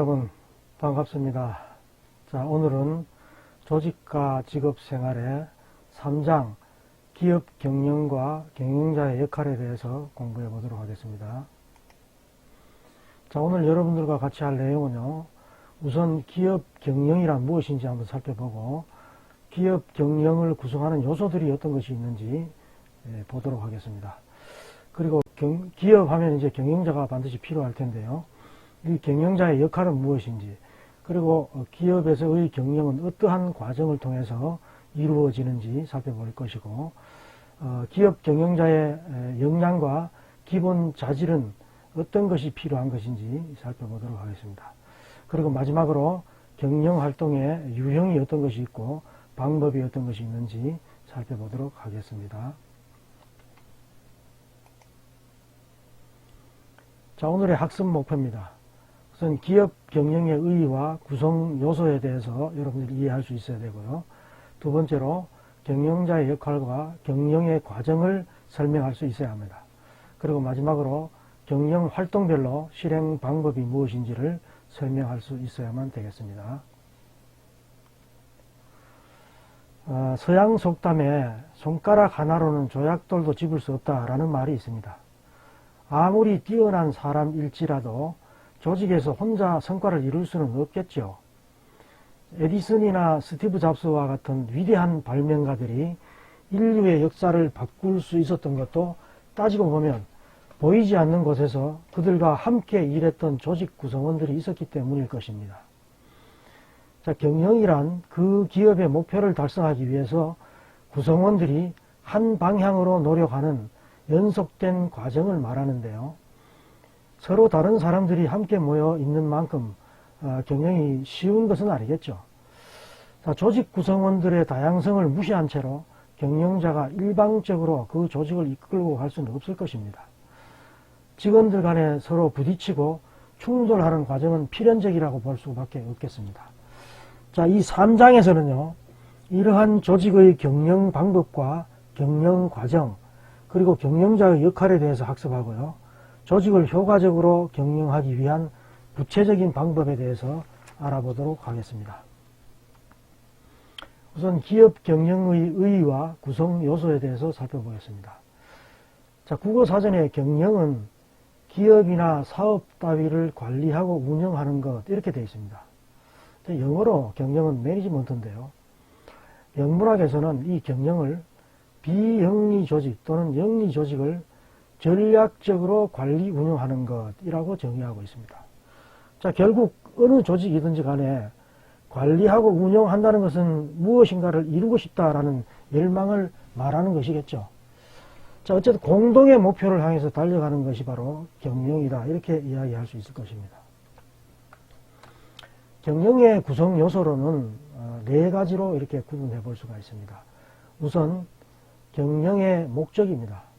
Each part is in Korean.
여러분 반갑습니다. 자 오늘은 조직과 직업 생활의 3장 기업 경영과 경영자의 역할에 대해서 공부해 보도록 하겠습니다. 자 오늘 여러분들과 같이 할 내용은요. 우선 기업 경영이란 무엇인지 한번 살펴보고 기업 경영을 구성하는 요소들이 어떤 것이 있는지 예, 보도록 하겠습니다. 그리고 경- 기업 하면 이제 경영자가 반드시 필요할 텐데요. 이 경영자의 역할은 무엇인지, 그리고 어, 기업에서의 경영은 어떠한 과정을 통해서 이루어지는지 살펴볼 것이고, 어, 기업 경영자의 에, 역량과 기본 자질은 어떤 것이 필요한 것인지 살펴보도록 하겠습니다. 그리고 마지막으로 경영 활동의 유형이 어떤 것이 있고 방법이 어떤 것이 있는지 살펴보도록 하겠습니다. 자, 오늘의 학습 목표입니다. 우선 기업 경영의 의의와 구성 요소에 대해서 여러분들이 이해할 수 있어야 되고요. 두 번째로 경영자의 역할과 경영의 과정을 설명할 수 있어야 합니다. 그리고 마지막으로 경영 활동별로 실행 방법이 무엇인지를 설명할 수 있어야만 되겠습니다. 어, 서양 속담에 손가락 하나로는 조약돌도 집을 수 없다라는 말이 있습니다. 아무리 뛰어난 사람일지라도 조직에서 혼자 성과를 이룰 수는 없겠죠. 에디슨이나 스티브 잡스와 같은 위대한 발명가들이 인류의 역사를 바꿀 수 있었던 것도 따지고 보면 보이지 않는 곳에서 그들과 함께 일했던 조직 구성원들이 있었기 때문일 것입니다. 자, 경영이란 그 기업의 목표를 달성하기 위해서 구성원들이 한 방향으로 노력하는 연속된 과정을 말하는데요. 서로 다른 사람들이 함께 모여 있는 만큼 어, 경영이 쉬운 것은 아니겠죠. 자, 조직 구성원들의 다양성을 무시한 채로 경영자가 일방적으로 그 조직을 이끌고 갈 수는 없을 것입니다. 직원들 간에 서로 부딪히고 충돌하는 과정은 필연적이라고 볼 수밖에 없겠습니다. 자, 이 3장에서는요, 이러한 조직의 경영 방법과 경영 과정, 그리고 경영자의 역할에 대해서 학습하고요. 조직을 효과적으로 경영하기 위한 구체적인 방법에 대해서 알아보도록 하겠습니다. 우선 기업 경영의 의의와 구성 요소에 대해서 살펴보겠습니다. 자, 국어 사전에 경영은 기업이나 사업 따위를 관리하고 운영하는 것 이렇게 되어 있습니다. 영어로 경영은 매니지먼트인데요. 영문학에서는 이 경영을 비영리 조직 또는 영리 조직을 전략적으로 관리 운영하는 것이라고 정의하고 있습니다. 자, 결국 어느 조직이든지 간에 관리하고 운영한다는 것은 무엇인가를 이루고 싶다라는 열망을 말하는 것이겠죠. 자, 어쨌든 공동의 목표를 향해서 달려가는 것이 바로 경영이다. 이렇게 이야기할 수 있을 것입니다. 경영의 구성 요소로는 어, 네 가지로 이렇게 구분해 볼 수가 있습니다. 우선 경영의 목적입니다.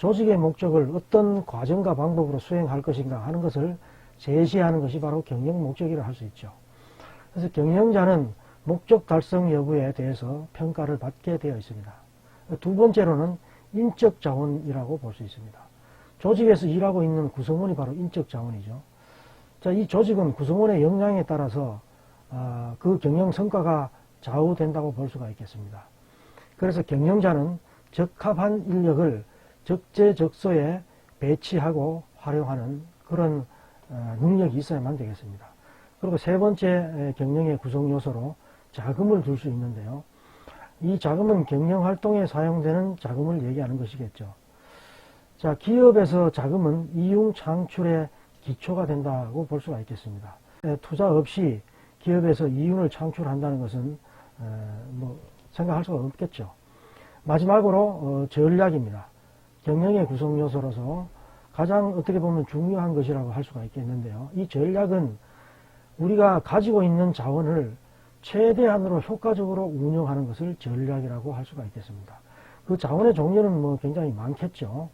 조직의 목적을 어떤 과정과 방법으로 수행할 것인가 하는 것을 제시하는 것이 바로 경영 목적이라 할 수 있죠. 그래서 경영자는 목적 달성 여부에 대해서 평가를 받게 되어 있습니다. 두 번째로는 인적 자원이라고 볼 수 있습니다. 조직에서 일하고 있는 구성원이 바로 인적 자원이죠. 자, 이 조직은 구성원의 역량에 따라서 아, 그 경영 성과가 좌우된다고 볼 수가 있겠습니다. 그래서 경영자는 적합한 인력을 적재적소에 배치하고 활용하는 그런 어, 능력이 있어야만 되겠습니다. 그리고 세 번째 경영의 구성 요소로 자금을 둘 수 있는데요. 이 자금은 경영 활동에 사용되는 자금을 얘기하는 것이겠죠. 자, 기업에서 자금은 이윤 창출의 기초가 된다고 볼 수가 있겠습니다. 투자 없이 기업에서 이윤을 창출한다는 것은 뭐 생각할 수가 없겠죠. 마지막으로 어, 전략입니다. 경영의 구성 요소로서 가장 어떻게 보면 중요한 것이라고 할 수가 있겠는데요. 이 전략은 우리가 가지고 있는 자원을 최대한으로 효과적으로 운영하는 것을 전략이라고 할 수가 있겠습니다. 그 자원의 종류는 뭐 굉장히 많겠죠.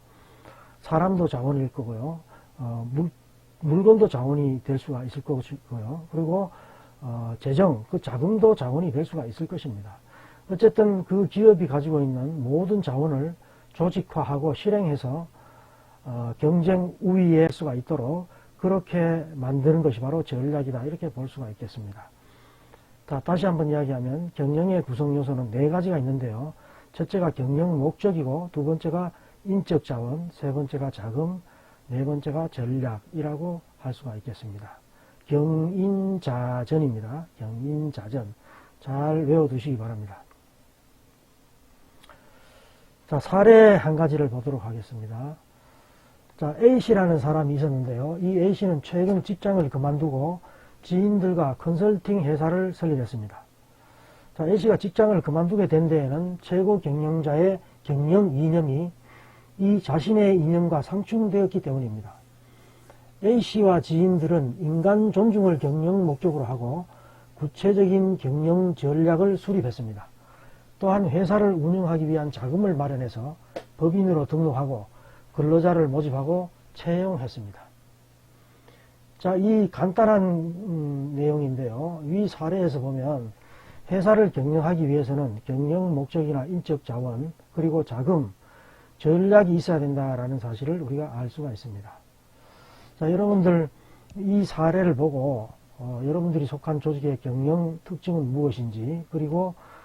사람도 자원일 거고요. 어, 물, 물건도 자원이 될 수가 있을 것이고요. 그리고 어, 재정, 그 자금도 자원이 될 수가 있을 것입니다. 어쨌든 그 기업이 가지고 있는 모든 자원을 조직화하고 실행해서 어, 경쟁 우위에 수가 있도록 그렇게 만드는 것이 바로 전략이다. 이렇게 볼 수가 있겠습니다. 자, 다시 한번 이야기하면 경영의 구성 요소는 네 가지가 있는데요. 첫째가 경영 목적이고 두 번째가 인적 자원, 세 번째가 자금, 네 번째가 전략이라고 할 수가 있겠습니다. 경인자전입니다. 경인자전. 잘 외워두시기 바랍니다. 자, 사례 한 가지를 보도록 하겠습니다. 자, A씨라는 사람이 있었는데요. 이 A씨는 최근 직장을 그만두고 지인들과 컨설팅 회사를 설립했습니다. 자, A씨가 직장을 그만두게 된 데에는 최고 경영자의 경영 이념이 이 자신의 이념과 상충되었기 때문입니다. A씨와 지인들은 인간 존중을 경영 목적으로 하고 구체적인 경영 전략을 수립했습니다. 또한 회사를 운영하기 위한 자금을 마련해서 법인으로 등록하고 근로자를 모집하고 채용했습니다. 자, 이 간단한 음, 내용인데요. 위 사례에서 보면 회사를 경영하기 위해서는 경영 목적이나 인적 자원 그리고 자금, 전략이 있어야 된다라는 사실을 우리가 알 수가 있습니다. 자, 여러분들 이 사례를 보고 어, 여러분들이 속한 조직의 경영 특징은 무엇인지 그리고 아,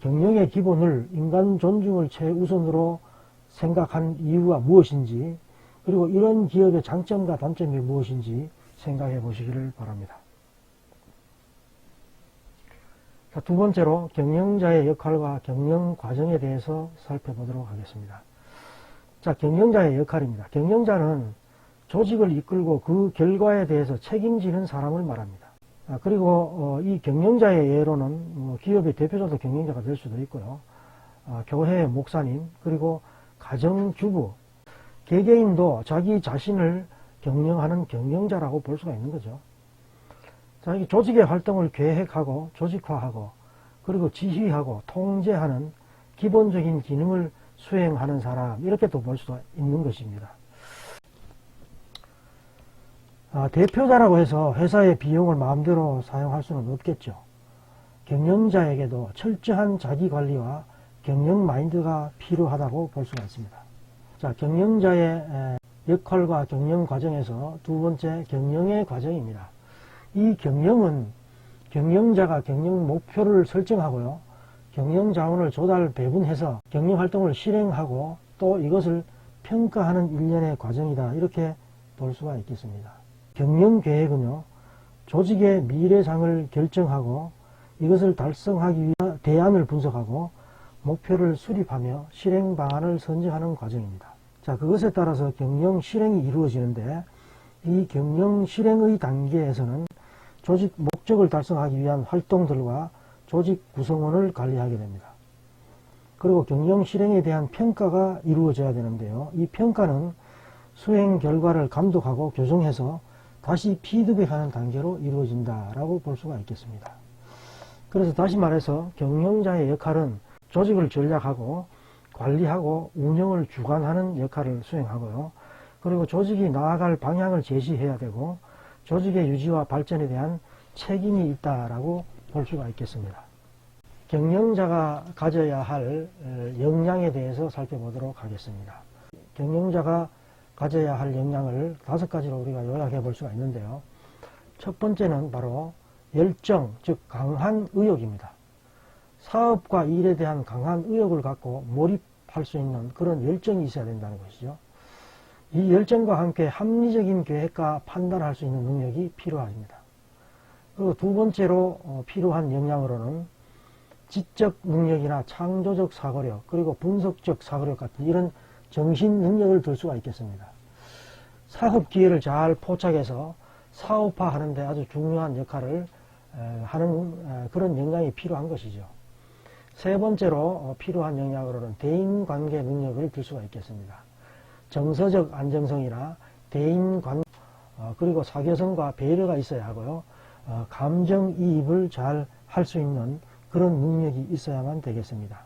경영의 기본을 인간 존중을 최우선으로 생각한 이유가 무엇인지 그리고 이런 기업의 장점과 단점이 무엇인지 생각해 보시기를 바랍니다. 자, 두 번째로 경영자의 역할과 경영 과정에 대해서 살펴보도록 하겠습니다. 자, 경영자의 역할입니다. 경영자는 조직을 이끌고 그 결과에 대해서 책임지는 사람을 말합니다. 아, 그리고 어, 이 경영자의 예로는 뭐 기업의 대표자도 경영자가 될 수도 있고요. 아, 교회 목사님 그리고 가정주부 개개인도 자기 자신을 경영하는 경영자라고 볼 수가 있는 거죠. 자, 이 조직의 활동을 계획하고 조직화하고 그리고 지휘하고 통제하는 기본적인 기능을 수행하는 사람 이렇게 또 볼 수가 있는 것입니다. 아, 대표자라고 해서 회사의 비용을 마음대로 사용할 수는 없겠죠. 경영자에게도 철저한 자기 관리와 경영 마인드가 필요하다고 볼 수가 있습니다. 자, 경영자의 역할과 경영 과정에서 두 번째 경영의 과정입니다. 이 경영은 경영자가 경영 목표를 설정하고요. 경영 자원을 조달 배분해서 경영 활동을 실행하고 또 이것을 평가하는 일련의 과정이다. 이렇게 볼 수가 있겠습니다. 경영 계획은요. 조직의 미래상을 결정하고 이것을 달성하기 위한 대안을 분석하고 목표를 수립하며 실행 방안을 선정하는 과정입니다. 자, 그것에 따라서 경영 실행이 이루어지는데 이 경영 실행의 단계에서는 조직 목적을 달성하기 위한 활동들과 조직 구성원을 관리하게 됩니다. 그리고 경영 실행에 대한 평가가 이루어져야 되는데요. 이 평가는 수행 결과를 감독하고 교정해서 다시 피드백하는 단계로 이루어진다라고 볼 수가 있겠습니다. 그래서 다시 말해서 경영자의 역할은 조직을 전략하고 관리하고 운영을 주관하는 역할을 수행하고요. 그리고 조직이 나아갈 방향을 제시해야 되고 조직의 유지와 발전에 대한 책임이 있다라고 볼 수가 있겠습니다. 경영자가 가져야 할 역량에 대해서 살펴보도록 하겠습니다. 경영자가 가져야 할 역량을 다섯 가지로 우리가 요약해 볼 수가 있는데요. 첫 번째는 바로 열정, 즉 강한 의욕입니다. 사업과 일에 대한 강한 의욕을 갖고 몰입할 수 있는 그런 열정이 있어야 된다는 것이죠. 이 열정과 함께 합리적인 계획과 판단할 수 있는 능력이 필요합니다. 그리고 두 번째로 어, 필요한 역량으로는 지적 능력이나 창조적 사고력 그리고 분석적 사고력 같은 이런 정신 능력을 들 수가 있겠습니다. 사업 기회를 잘 포착해서 사업화하는 데 아주 중요한 역할을 하는 그런 역량이 필요한 것이죠. 세 번째로 어, 필요한 역량으로는 대인관계 능력을 들 수가 있겠습니다. 정서적 안정성이나 대인관 어, 그리고 사교성과 배려가 있어야 하고요. 어, 감정이입을 잘 할 수 있는 그런 능력이 있어야만 되겠습니다.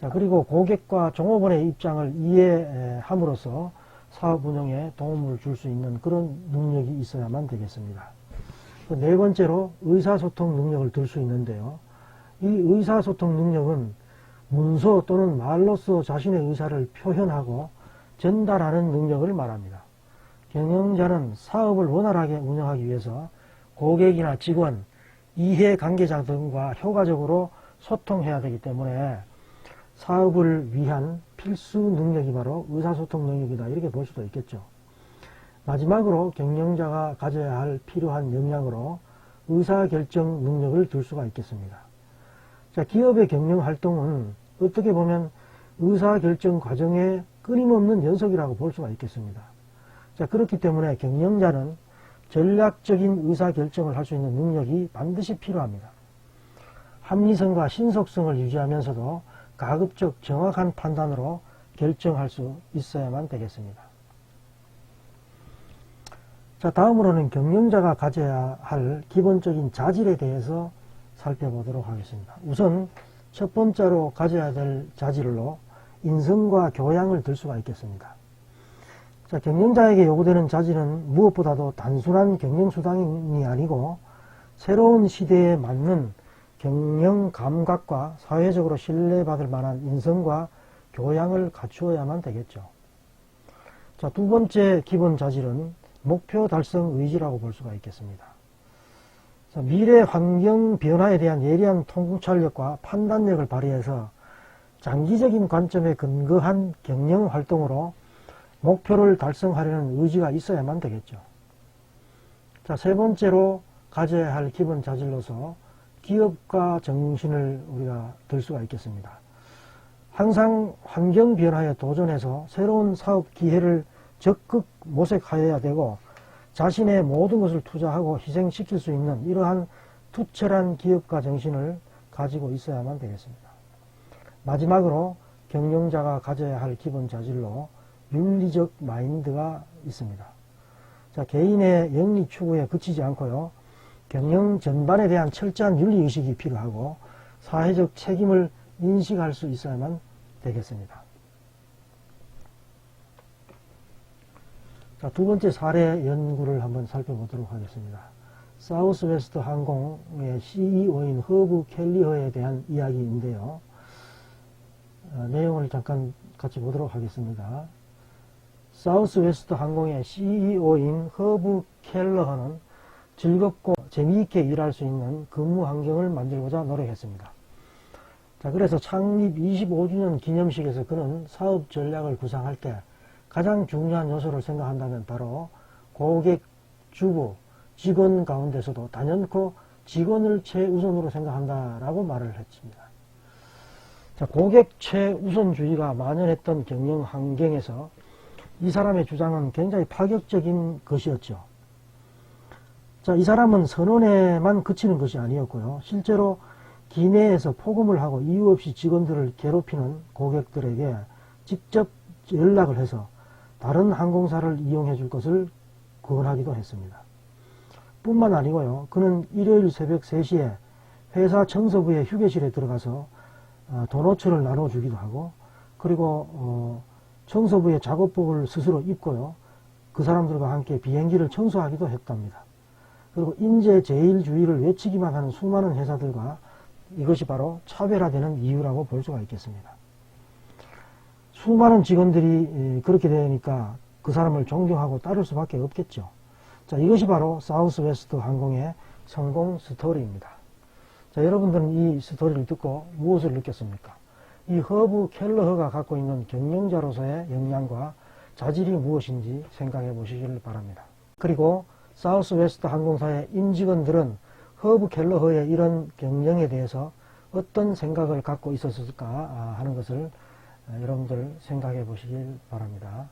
자, 그리고 고객과 종업원의 입장을 이해함으로써 사업 운영에 도움을 줄 수 있는 그런 능력이 있어야만 되겠습니다. 네 번째로 의사소통 능력을 들 수 있는데요. 이 의사소통 능력은 문서 또는 말로써 자신의 의사를 표현하고 전달하는 능력을 말합니다. 경영자는 사업을 원활하게 운영하기 위해서 고객이나 직원, 이해 관계자 등과 효과적으로 소통해야 되기 때문에 사업을 위한 필수 능력이 바로 의사소통 능력이다. 이렇게 볼 수도 있겠죠. 마지막으로 경영자가 가져야 할 필요한 역량으로 의사결정 능력을 들 수가 있겠습니다. 자, 기업의 경영 활동은 어떻게 보면 의사결정 과정의 끊임없는 연속이라고 볼 수가 있겠습니다. 자, 그렇기 때문에 경영자는 전략적인 의사결정을 할 수 있는 능력이 반드시 필요합니다. 합리성과 신속성을 유지하면서도 가급적 정확한 판단으로 결정할 수 있어야만 되겠습니다. 자, 다음으로는 경영자가 가져야 할 기본적인 자질에 대해서 살펴보도록 하겠습니다. 우선 첫 번째로 가져야 될 자질로 인성과 교양을 들 수가 있겠습니다. 자, 경영자에게 요구되는 자질은 무엇보다도 단순한 경영수단이 아니고 새로운 시대에 맞는 경영 감각과 사회적으로 신뢰받을 만한 인성과 교양을 갖추어야만 되겠죠. 자, 두 번째 기본 자질은 목표 달성 의지라고 볼 수가 있겠습니다. 자, 미래 환경 변화에 대한 예리한 통찰력과 판단력을 발휘해서 장기적인 관점에 근거한 경영 활동으로 목표를 달성하려는 의지가 있어야만 되겠죠. 자, 세 번째로 가져야 할 기본 자질로서 기업가 정신을 우리가 들 수가 있겠습니다. 항상 환경 변화에 도전해서 새로운 사업 기회를 적극 모색하여야 되고 자신의 모든 것을 투자하고 희생시킬 수 있는 이러한 투철한 기업가 정신을 가지고 있어야만 되겠습니다. 마지막으로 경영자가 가져야 할 기본 자질로 윤리적 마인드가 있습니다. 자, 개인의 영리 추구에 그치지 않고요. 경영 전반에 대한 철저한 윤리의식이 필요하고 사회적 책임을 인식할 수 있어야만 되겠습니다. 자, 두 번째 사례 연구를 한번 살펴보도록 하겠습니다. 사우스웨스트 항공의 CEO인 허브 켈리허에 대한 이야기인데요. 어, 내용을 잠깐 같이 보도록 하겠습니다. 사우스웨스트 항공의 CEO인 허브 켈러허는 즐겁고 재미있게 일할 수 있는 근무 환경을 만들고자 노력했습니다. 자, 그래서 창립 25주년 기념식에서 그는 사업 전략을 구상할 때 가장 중요한 요소를 생각한다면 바로 고객, 주부, 직원 가운데서도 단연코 직원을 최우선으로 생각한다라고 말을 했습니다. 자, 고객 최우선주의가 만연했던 경영 환경에서 이 사람의 주장은 굉장히 파격적인 것이었죠. 자, 이 사람은 선언에만 그치는 것이 아니었고요. 실제로 기내에서 폭음을 하고 이유 없이 직원들을 괴롭히는 고객들에게 직접 연락을 해서 다른 항공사를 이용해 줄 것을 권하기도 했습니다. 뿐만 아니고요. 그는 일요일 새벽 3시에 회사 청소부의 휴게실에 들어가서 어, 도너츠를 나눠주기도 하고 그리고 어, 청소부의 작업복을 스스로 입고요. 그 사람들과 함께 비행기를 청소하기도 했답니다. 그리고 인재 제일주의를 외치기만 하는 수많은 회사들과 이것이 바로 차별화되는 이유라고 볼 수가 있겠습니다. 수많은 직원들이 그렇게 되니까 그 사람을 존경하고 따를 수밖에 없겠죠. 자, 이것이 바로 사우스 웨스트 항공의 성공 스토리입니다. 자, 여러분들은 이 스토리를 듣고 무엇을 느꼈습니까? 이 허브 켈러허가 갖고 있는 경영자로서의 역량과 자질이 무엇인지 생각해 보시길 바랍니다. 그리고 사우스 웨스트 항공사의 임직원들은 허브 켈러허의 이런 경영에 대해서 어떤 생각을 갖고 있었을까 하는 것을 여러분들 생각해 보시길 바랍니다.